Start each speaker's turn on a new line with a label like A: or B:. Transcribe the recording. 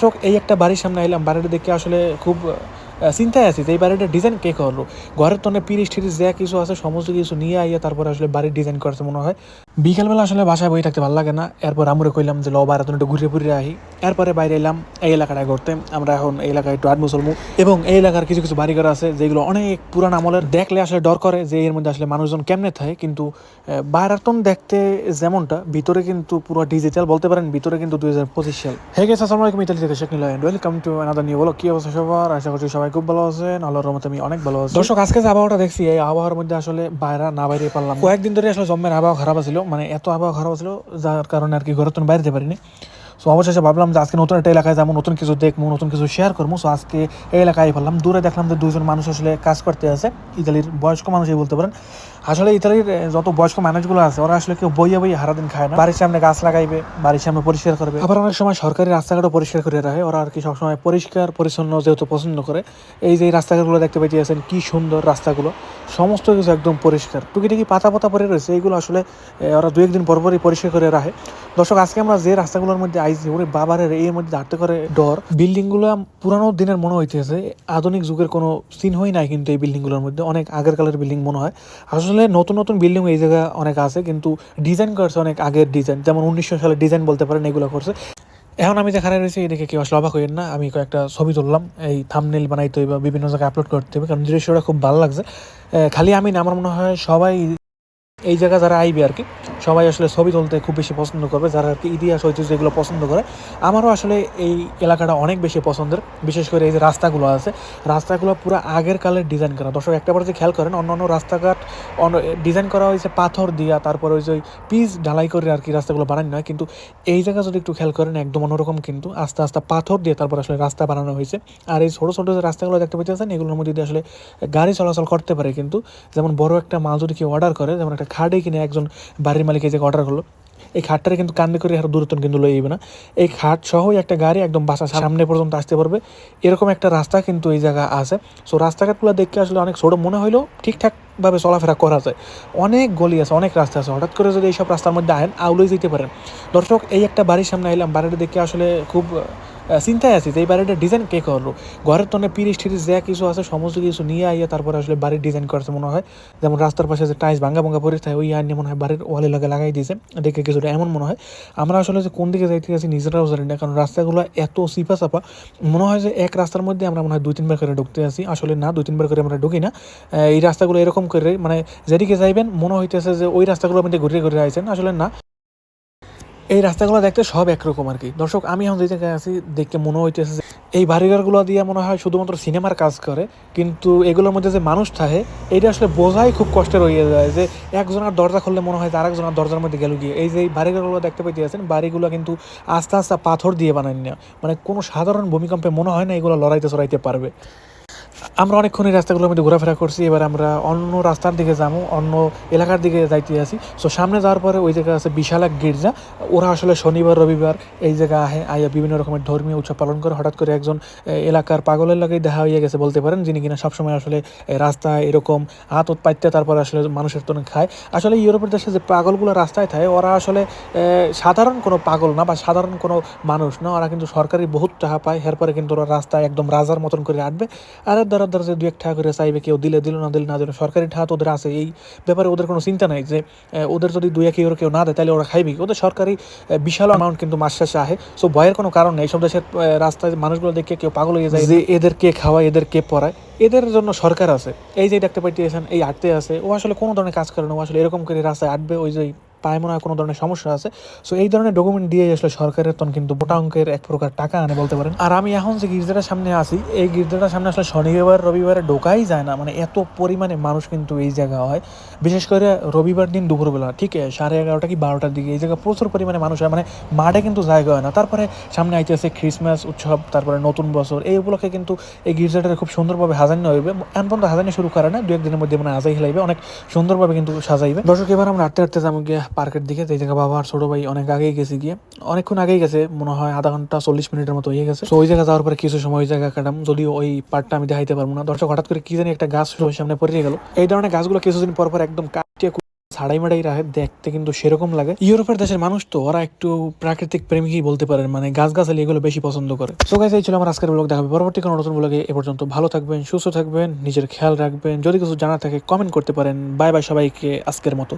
A: দর্শক, এই একটা বাড়ির সামনে এলাম বাড়িটা দেখে আসলে খুব চিন্তায় আছি যে এই বাড়িটার ডিজাইন কে করল? ঘরের তো অনেক পিরিশ টিরিশ যা কিছু আছে, সমস্ত কিছু নিয়ে আইয়া তারপরে আসলে বাড়ির ডিজাইন করছে মনে হয়। বিকালবেলা আসলে বাসায় বই থাকতে ভালো লাগে না। এরপর আমরে কইলাম যে, ল, বাইরে একটু ঘুরে ঘুরে আহি। এরপরে বাইরে এলাম, এই এলাকাটায় ঘুরতে। আমরা এখন এই এলাকায় একটু আডমু চলমু এবং এই এলাকার কিছু কিছু বাড়িঘর আছে, যেগুলো অনেক পুরান আমলের। দেখলে আসলে ডর করে যে, এর মধ্যে আসলে মানুষজন কেমনে থাকে। কিন্তু বাইরাতন দেখতে যেমনটা, ভিতরে কিন্তু পুরো ডিজিটাল বলতে পারেন, ভিতরে কিন্তু দুই হাজার পঁচিশ সাল। হে গেছে আসসালামু আলাইকুম, ইতালি থেকে শেখ নিল ওয়েলকাম টু আনাদার নিউ বলো কি অবস্থা সবার? আশা করছি সবাই খুব ভালো আছেন। আল্লাহর রহমতে আমি অনেক ভালো আছি। দর্শক, আজকে যে আবহাওয়াটা দেখছি, এই আবহাওয়ার মধ্যে আসলে বাইরে না বাইরে পারলাম কয়েকদিন ধরে আসলে জম্মের আবহাওয়া খারাপ ছিল মানে এত আবহাওয়া খারাপ ছিল যার কারণে আর কি ঘরে তো বাইরে যেতে পারিনি। সো অবশেষে ভাবলাম যে আজকে নতুন একটা এলাকায় যাব, নতুন কিছু দেখব, নতুন কিছু শেয়ার করব। সো আজকে এই এলাকায় ফেললাম দূরে দেখলাম যে দুজন মানুষ আসলে কাজ করতে আছে, ইতালির বয়স্ক মানুষই বলতে পারেন। আসলে ইতালির যত বয়স্ক মানুষগুলো আছে, ওরা আসলে কেউ বইয়ে বইয়ে হারাদিন খায় না। বাড়ির সামনে গাছ লাগাইবে, বাড়ির সামনে পরিষ্কার করবে। আবার অনেক সময় সরকারি রাস্তাঘাটও পরিষ্কার করে রাখে। ওরা আর কি সবসময় পরিষ্কার, পরিচ্ছন্ন যেহেতু পছন্দ করে। এই যে রাস্তাঘাটগুলো দেখতে পাইতে আছেন, কি সুন্দর রাস্তাগুলো। সমস্ত কিছু একদম পরিষ্কার। টুকিটাকি পাতা পাতা পরে রয়েছে। এইগুলো আসলে ওরা দু একদিন পর পরই পরিষ্কার করে রাখে। দর্শক, আজকে আমরা যে রাস্তাগুলোর মধ্যে আইছি, ওরে বাবারের এর মধ্যে হাঁটতে করে ডর। বিল্ডিংগুলো পুরানো দিনের মনে হইতেছে, আধুনিক যুগের কোনো সিন হয় নাই কিন্তু এই বিল্ডিংগুলোর মধ্যে, অনেক আগের কালের বিল্ডিং মনে হয়। আসলে নতুন নতুন বিল্ডিং এই জায়গায় অনেক আছে, কিন্তু ডিজাইন করছে অনেক আগের ডিজাইন যেমন উনিশশো সালের ডিজাইন বলতে পারেন, এগুলো করছে। এখন আমি যেখানে রয়েছি, এদিকে কেউ আসলে অবাক হইেন না, আমি কয়েকটা ছবি তুললাম, এই থামনেল বানাইতে হবে বিভিন্ন জায়গায় আপলোড করতে হবে কারণ দৃশ্যটা খুব ভালো লাগছে। খালি আমি না, আমার মনে হয় সবাই এই জায়গা যারা আইবে আর কি, সবাই আসলে ছবি তুলতে খুব বেশি পছন্দ করবে, যারা আর কি ইতিহাস, ঐতিহ্য এগুলো পছন্দ করে। আমারও আসলে এই এলাকাটা অনেক বেশি পছন্দের, বিশেষ করে এই যে রাস্তাগুলো আছে। রাস্তাগুলো পুরো আগের কালের ডিজাইন করা। দর্শক একটা বার যে খেয়াল করেন অন্য অন্য রাস্তাঘাট ডিজাইন করা হয়েছে পাথর দিয়া, তারপরে ওই যে ওই পিচ ঢালাই করে আর কি রাস্তাগুলো বানানো হয়। কিন্তু এই জায়গা যদি একটু খেয়াল করেন, একদম অন্যরকম কিন্তু। আস্তে আস্তে পাথর দিয়ে তারপর আসলে রাস্তা বানানো হয়েছে। আর এই ছোটো ছোটো যে রাস্তাগুলো দেখতে পাচ্ছেন, এগুলোর মধ্যে দিয়ে আসলে গাড়ি চলাচল করতে পারে কিন্তু। যেমন বড় একটা মাল যদি কেউ অর্ডার করে, যেমন একটা খাটে কিনে একজন বাড়ির মালিক এই যে অর্ডার করল এই খাটটারে কিন্তু কান্দে করে আর দূরত্ব কিন্তু লই যাবে না। এই খাট সহই একটা গাড়ি একদম বাসা সামনে পর্যন্ত আসতে পারবে। এরকম একটা রাস্তা কিন্তু এই জায়গা আছে। সো রাস্তাঘাটগুলো দেখতে আসলে অনেক ছোটো মনে হইলেও ঠিকঠাকভাবে চলাফেরা করা যায়। অনেক গলি আছে অনেক রাস্তা আছে। হঠাৎ করে যদি এইসব রাস্তার মধ্যে আহেন আউলেই যেতে পারেন। দর্শক এই একটা বাড়ির সামনে এলাম বাড়িটা দেখে আসলে খুব চিন্তায় আছি যে এই বাড়িটার ডিজাইন কে করল ঘরের তো অনেক পিরিশ টিরিশ যা কিছু আছে, সমস্ত কিছু নিয়ে আইয়া তারপরে আসলে বাড়ির ডিজাইন করছে মনে হয়। যেমন রাস্তার পাশে যে টাইস ভাঙ্গা ভাঙ্গা পরে থাকে, ওই আইনে মনে হয় বাড়ির ওয়ালে লাগে লাগাই দিয়েছে দেখে কিছুটা এমন মনে হয়। আমরা আসলে যে কোন দিকে যাইতে গেছি নিজেরাও জানি না, কারণ রাস্তাগুলো এত সিপা চাপা মনে হয় যে এক রাস্তার মধ্যে আমরা মনে হয় দুই, তিনবার করে ঢুকতে আসি আসলে না, দুই, তিনবার করে আমরা ঢুকি না। এই রাস্তাগুলো এরকম করে মানে যেদিকে যাইবেন, মনে হইতেছে যে ওই রাস্তাগুলোর মধ্যে ঘুরে ঘুরে আইছেন। আসলে না। এই রাস্তাগুলো দেখতে সব একরকম আর কি। দর্শক, আমি এখন যে জায়গায় আছি, দেখতে মনে হইতেছে যে এই বাড়িঘরগুলো দিয়ে মনে হয় শুধুমাত্র সিনেমার কাজ করে, কিন্তু এগুলোর মধ্যে যে মানুষ থাকে, এটা আসলে বোঝাই খুব কষ্টের হয়ে যায় যে একজনের দরজা খুললে মনে হয় যে আরেকজনের দরজার মধ্যে গেল গিয়ে এই যে বাড়িঘরগুলো দেখতে পেতে আছেন বাড়িগুলো কিন্তু আস্তে আস্তে পাথর দিয়ে বানান না মানে কোনো সাধারণ ভূমিকম্পে মনে হয় না এগুলো লড়াইতে চড়াইতে পারবে। আমরা অনেকক্ষণ এই রাস্তাগুলোর মধ্যে ঘোরাফেরা করছি, এবার আমরা অন্য রাস্তার দিকে যাব, অন্য এলাকার দিকে যাইতে আসি। সো সামনে যাওয়ার পরে ওই জায়গায় আছে বিশাল এক গির্জা। ওরা আসলে শনিবার, রবিবার এই জায়গা আহে আইয়া বিভিন্ন রকমের ধর্মীয় উৎসব পালন করে। হঠাৎ করে একজন এলাকার পাগলের লাগেই দেখা হয়ে গেছে বলতে পারেন, যিনি কিনা সবসময় আসলে রাস্তায় এরকম হাত উৎপাইতে তারপরে আসলে মানুষের তো খায়। আসলে ইউরোপের দেশে যে পাগলগুলো রাস্তায় থাকে, ওরা আসলে সাধারণ কোনো পাগল না বা সাধারণ কোনো মানুষ না। ওরা কিন্তু সরকারি বহুত টাকা পায়, এরপরে কিন্তু ওরা রাস্তায় একদম রাজার মতন করে আঁটবে। আর দ্বারা দ্বারা যে দু এক টাকা করে চাইবে, কেউ দিলে দিল, না দিলে না দিল, সরকারি টাকা ওদের আছে। এই ব্যাপারে ওদের কোনো চিন্তা নাই যে ওদের যদি দুই এক কেউ না দেয়, তাহলে ওরা খাইবে? ওদের সরকারি বিশাল অ্যামাউন্ট কিন্তু মাস শেষে আহে। সো ভয়ের কোনো কারণ নেই। এইসব দেশের রাস্তায় মানুষগুলো দেখে কেউ পাগল হয়ে যায়। যে এদের কে খাওয়ায়, এদের কে পড়ায়, এদের জন্য সরকার আছে। এই যে দেখতে পাইতেছেন, এই আটতে আছে, ও আসলে কোনো ধরনের কাজ করে না। ও আসলে এরকম করে রাস্তায় আটবে ওই যে পায় মনে হয় কোনো ধরনের সমস্যা আছে। সো এই ধরনের ডকুমেন্ট দিয়ে আসলে সরকারের তখন কিন্তু মোটা অঙ্কের এক প্রকার টাকা আনে বলতে পারেন। আর আমি এখন যে গির্জাটার সামনে আছি, এই গির্জাটার সামনে আসলে শনিবার, রবিবারে ঢোকাই যায় না। মানে এত পরিমাণে মানুষ কিন্তু এই জায়গা হয়। বিশেষ করে রবিবার দিন দুপুরবেলা, ঠিক আছে? সাড়ে এগারোটা কি বারোটার দিকে এই জায়গায় প্রচুর পরিমাণে মানুষ হয়। মানে মাঠে কিন্তু জায়গা হয় না। তারপরে সামনে আইতেছে খ্রিসমাস উৎসব, তারপরে নতুন বছর। এই উপলক্ষে কিন্তু এই গির্জাটা খুব সুন্দরভাবে সাজানো হইবে। এমন পর্যন্ত সাজানো শুরু করে না দু একদিনের মধ্যে মানে আজাই খেলাইবে অনেক সুন্দরভাবে কিন্তু সাজাইবে। দর্শক, এবার আমরা হাঁটতে হাঁটতে যাব গিয়ে পার্কের দিকে এই জায়গা বাবা আর ছোটো ভাই অনেক আগেই গেছে গিয়ে। অনেকক্ষণ আগেই গেছে, মনে হয় আধা ঘণ্টা চল্লিশ মিনিটের মতো হয়ে গেছে। তো ওই জায়গা যাওয়ার পরে কিছু সময় ওই জায়গা কাটাম, যদিও ওই পার্টটা আমি দেখাইতে পারব না। দর্শক হঠাৎ করে কি জানি একটা গাছ সামনে পড়ে গেল। এই ধরনের গাছগুলো কিছুদিন পর পর একদম কাটিয়ে ছাড়াই মাড়াই রাখে, দেখতে কিন্তু সেরকম লাগে। ইউরোপের দেশের মানুষ তো, ওরা একটু প্রাকৃতিক প্রেমিকই বলতে পারেন মানে গাছ গাছালি এগুলো বেশি পছন্দ করে। তো গাছ এই ছিল আমার আজকের ব্লগ দেখাবে পরবর্তী কোনো নতুন ব্লগে এ। পর্যন্ত ভালো থাকবেন, সুস্থ থাকবেন, নিজের খেয়াল রাখবেন। যদি কিছু জানা থাকে কমেন্ট করতে পারেন। বাই বাই সবাইকে, আজকের মতো।